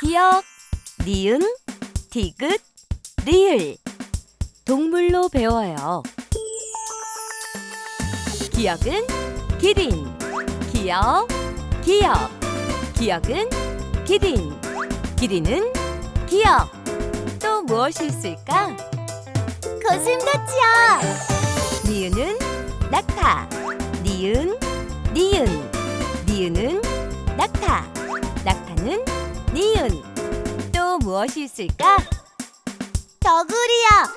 기억, 니은, 디귿, 리을. 동물로 배워요. 기억은 기린. 기억, 기억. 기억은 기린. 기린은 기억. 또 무엇이 있을까? 고슴도치야. 니은은 낙타. 니은, 니은. 니은은 낙타. 낙타는 니은. 또 무엇이 있을까? 너구리야.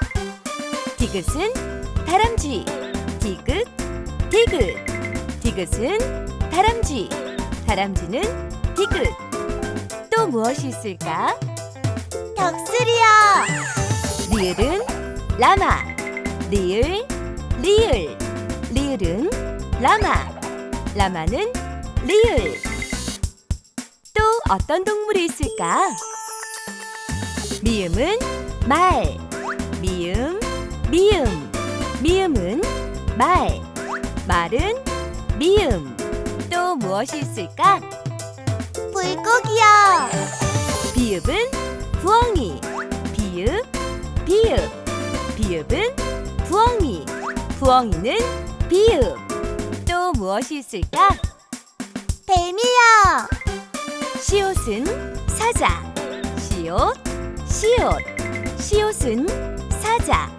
디귿은 다람쥐. 디귿, 디귿. 디귿은 다람쥐. 다람쥐는 디귿. 또 무엇이 있을까? 덕수리야. 리을은 라마. 리을, 리을. 리을은 라마. 라마는 리을. 또 어떤 동물이 있을까? 미음은 말. 미음, 미음. 미음은 말. 말은 미음. 또 무엇이 있을까? 물고기야. 부엉이는 비읍. 또 무엇이 있을까? 뱀이야. 시옷은 사자. 시옷, 시옷. 시옷은 사자.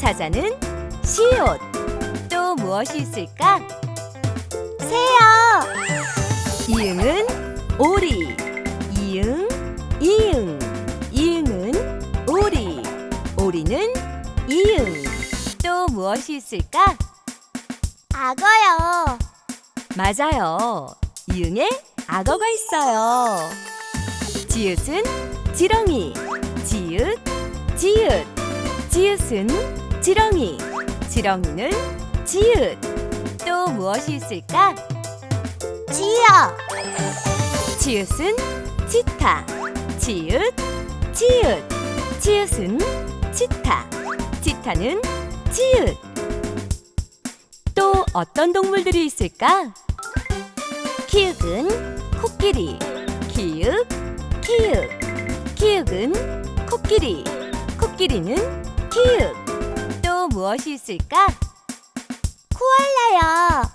사자는 시옷. 또 무엇이 있을까? 새야. 이응은 오리. 이응, 이응. 이응은 오리. 오리는 이응. 또 무엇이 있을까? 악어요. 맞아요. 이응에 악어가 있어요. 지읒은 지렁이. 지읒, 지읒. 지읒은 지렁이. 지렁이는 지읒. 또 무엇이 있을까? 쥐야. 지읒은 치타. 지읒, 지읒. 지읒은 치타. 치타는 지읒. 또 어떤 동물들이 있을까? 키읔은 코끼리. 키읔, 키읔. 키읔은 코끼리. 코끼리는 키읔. 또 무엇이 있을까? 코알라야.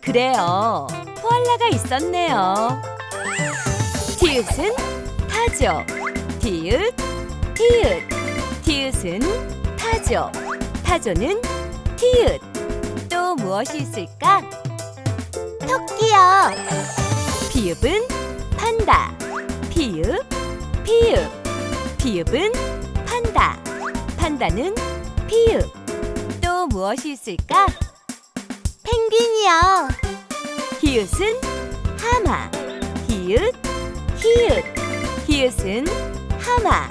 그래요. 코알라가 있었네요. 티읕은 타조. 티읕, 티읕. 티읕은 타조. 타조는 티읕. 또 무엇이 있을까? 토끼야. 피읍은 판다. 피읍, 피읍. 피읍은 판다. 판다는 피읍. 또 무엇이 있을까? 펭귄이야. 히읗은 하마. 히읗, 히읗. 히읗은 하마.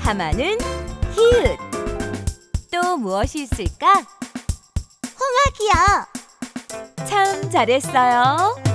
하마는 히읗. 또 무엇이 있을까? 홍학이야. 참 잘했어요.